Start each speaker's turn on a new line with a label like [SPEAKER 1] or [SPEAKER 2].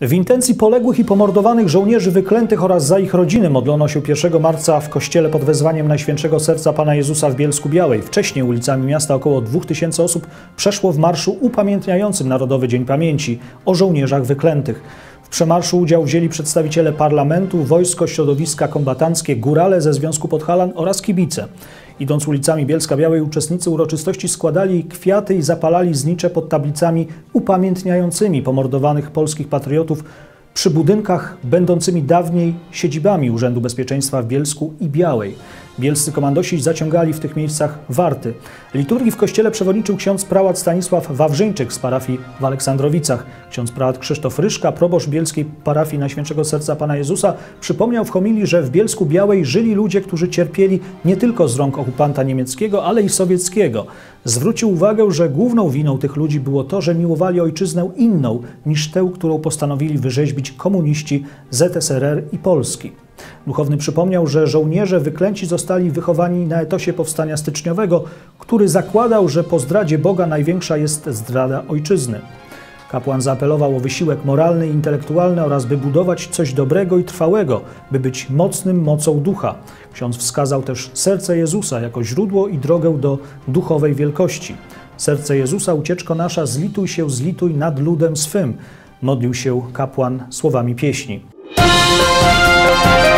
[SPEAKER 1] W intencji poległych i pomordowanych żołnierzy wyklętych oraz za ich rodziny modlono się 1 marca w kościele pod wezwaniem Najświętszego Serca Pana Jezusa w Bielsku Białej. Wcześniej ulicami miasta około 2000 osób przeszło w marszu upamiętniającym Narodowy Dzień Pamięci o żołnierzach wyklętych. W przemarszu udział wzięli przedstawiciele parlamentu, wojsko, środowiska kombatanckie, górale ze Związku Podhalan oraz kibice. Idąc ulicami Bielska Białej, uczestnicy uroczystości składali kwiaty i zapalali znicze pod tablicami upamiętniającymi pomordowanych polskich patriotów przy budynkach będącymi dawniej siedzibami Urzędu Bezpieczeństwa w Bielsku i Białej. Bielscy komandosi zaciągali w tych miejscach warty. Liturgii w kościele przewodniczył ksiądz prałat Stanisław Wawrzyńczyk z parafii w Aleksandrowicach. Ksiądz prałat Krzysztof Ryszka, proboszcz bielskiej parafii Najświętszego Serca Pana Jezusa, przypomniał w homilii, że w Bielsku Białej żyli ludzie, którzy cierpieli nie tylko z rąk okupanta niemieckiego, ale i sowieckiego. Zwrócił uwagę, że główną winą tych ludzi było to, że miłowali ojczyznę inną niż tę, którą postanowili wyrzeźbić komuniści ZSRR i Polski. Duchowny przypomniał, że żołnierze wyklęci zostali wychowani na etosie powstania styczniowego, który zakładał, że po zdradzie Boga największa jest zdrada ojczyzny. Kapłan zaapelował o wysiłek moralny i intelektualny oraz by budować coś dobrego i trwałego, by być mocnym mocą ducha. Ksiądz wskazał też serce Jezusa jako źródło i drogę do duchowej wielkości. Serce Jezusa, ucieczko nasza, zlituj się, zlituj nad ludem swym. Modlił się kapłan słowami pieśni. え!